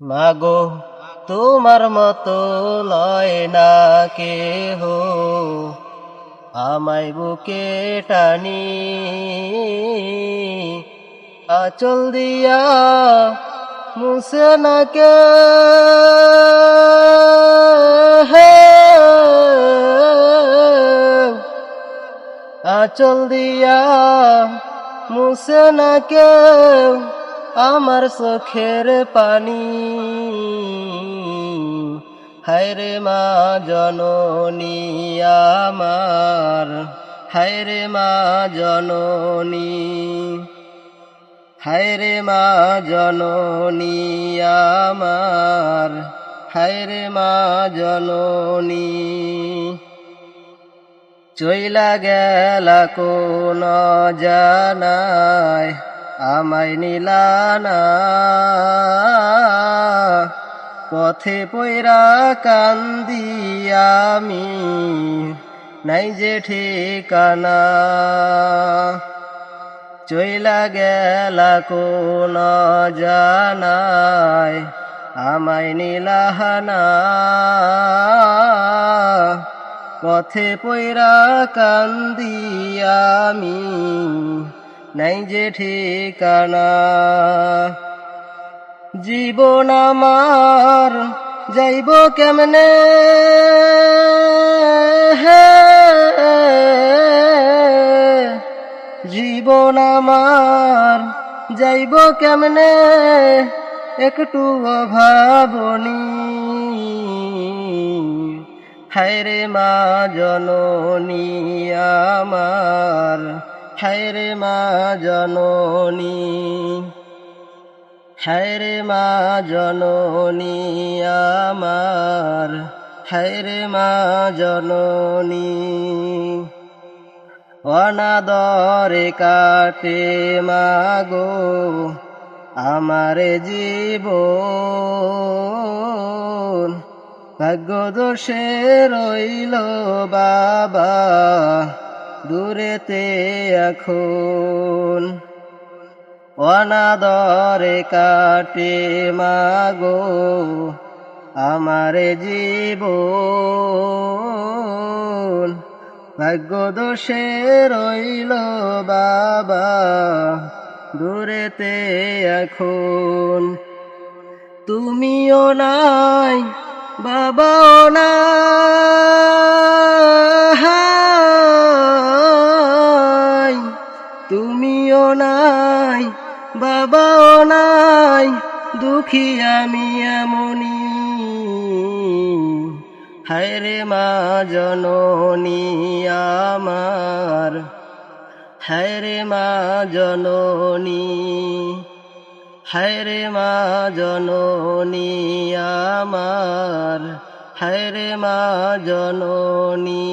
মাগো, তোমার মতো লয় না কেহ। আমায় বুকে টানি, আচল দিয়া মুছে না কে আচল দিয়া মুছে না কেউ আমার চোখের পানি। হায়রে মা জননী আমার হায়রে মা জননী। হায়রে মা জননী আমার হায়রে মা জননী। চইলা গেলা কোন জানায় আমায় নিলানা পথে পয়রা কান্দি আমি, নাই যে ঠিকানা। চইলা গেলা কোন জানায় আমায় নিলাহানা পথে পয়রা কান্দি আমি নাই যে ঠিকানা। জীবন আমার যাইব কেমনে? জীবন আমার যাইব কেমনে? একটু অভাবনী। হায়রে মা জননী আমার হায়রে মা জননী, হায়রে মা জননী আমার, হায়রে মা জননী। অনাদরে কাটে মাগো আমার জীবন। ভাগ্য দোষে রইল বাবা দূরেতে এখন। অনাদরে কাটে মাগো আমার জীবন। ভাগ্য দোষে রইল বাবা দূরেতে এখন। তুমিও নাই, বাবাও নাই। বাবাও নাই, দুঃখী আমি এমনি হায়রে মা জননী আমার হায়রে মা জননী হায়রে মা জননী আমার হায়রে মা জননী।